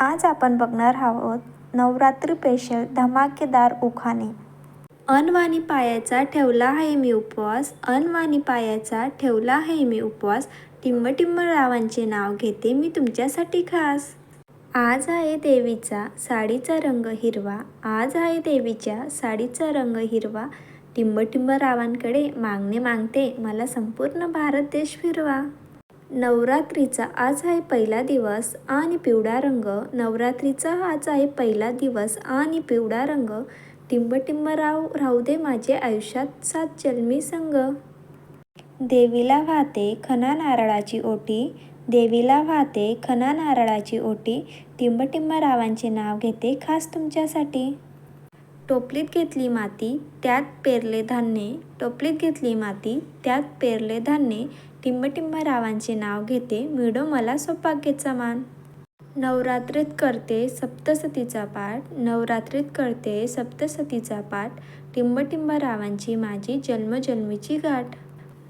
आज आपण बघणार आहोत नवरात्री स्पेशल धमाकेदार उखाणे. अनवाणी पायाचा ठेवला आहे मी उपवास. अनवाणी पायाचा ठेवला आहे मी उपवास. टिंबटिंब रावांचे नाव घेते मी तुमच्यासाठी खास. आज आहे देवीचा साडीचा रंग हिरवा. आज आहे देवीच्या साडीचा रंग हिरवा. टिंबटिंब रावांकडे मागणे मागते. मला संपूर्ण भारत देश फिरवा. नवरात्रीचा आज आहे पहिला दिवस आणि पिवळा रंग. नवरात्रीचा आज आहे पहिला दिवस आणि पिवळा रंग. टिंबटिंब राव राहू दे माझे आयुष्यात सात जन्मी संग. देवीला वाहते खना नारळाची ओटी. देवीला वाहते खना नारळाची ओटी. टिंबटिंब रावांचे नाव घेते खास तुमच्यासाठी. टोपलीत घेतली माती त्यात पेरले धान्ये. टोपलीत घेतली माती त्यात पेरले धान्ये. टिंबटिंब रावांचे नाव घेते मिळो मला सौभाग्याचा मान. नवरात्रीत करते सप्तसतीचा पाठ नवरात्रीत करते सप्तसतीचा पाठ टिंबटिंब रावांची माझी जन्मजन्मीची गाठ.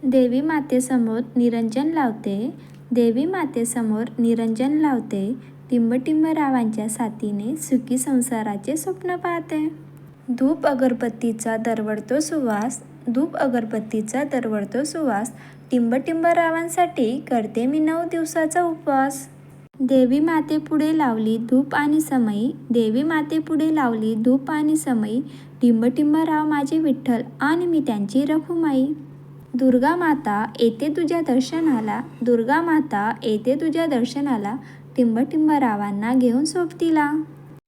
देवी मातेसमोर निरंजन लावते देवी मातेसमोर निरंजन लावते टिंबटिंब रावांच्या साथीने सुखी संसाराचे स्वप्न पाहते. धूप अगरबत्तीचा दरवडतो सुवास धूप अगरबत्तीचा दरवळतो सुवास. टिंबटिंब रावांसाठी करते मी नऊ दिवसाचा उपवास. देवी मातेपुढे लावली धूप आणि समई. देवी मातेपुढे लावली धूप आणि समई. टिंबटिंब राव माझे विठ्ठल आणि मी त्यांची रखुमाई दुर्गा माता येते तुझ्या दर्शनाला. दुर्गा माता येते तुझ्या दर्शनाला. टिंबटिंब रावांना घेऊन सोबतीला.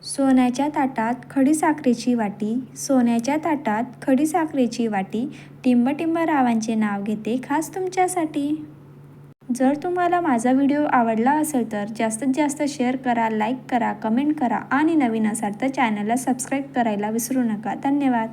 सोन्याच्या ताटात खडीसाखरेची वाटी सोन्याच्या ताटात खडीसाखरेची वाटी टिंबटिंबरावांचे नाव घेते खास तुमच्यासाठी. जर तुम्हाला माझा व्हिडिओ आवडला असेल तर जास्तीत जास्त शेअर करा लाईक करा कमेंट करा आणि नवीन असाल तर चॅनलला सबस्क्राईब करायला विसरू नका. धन्यवाद.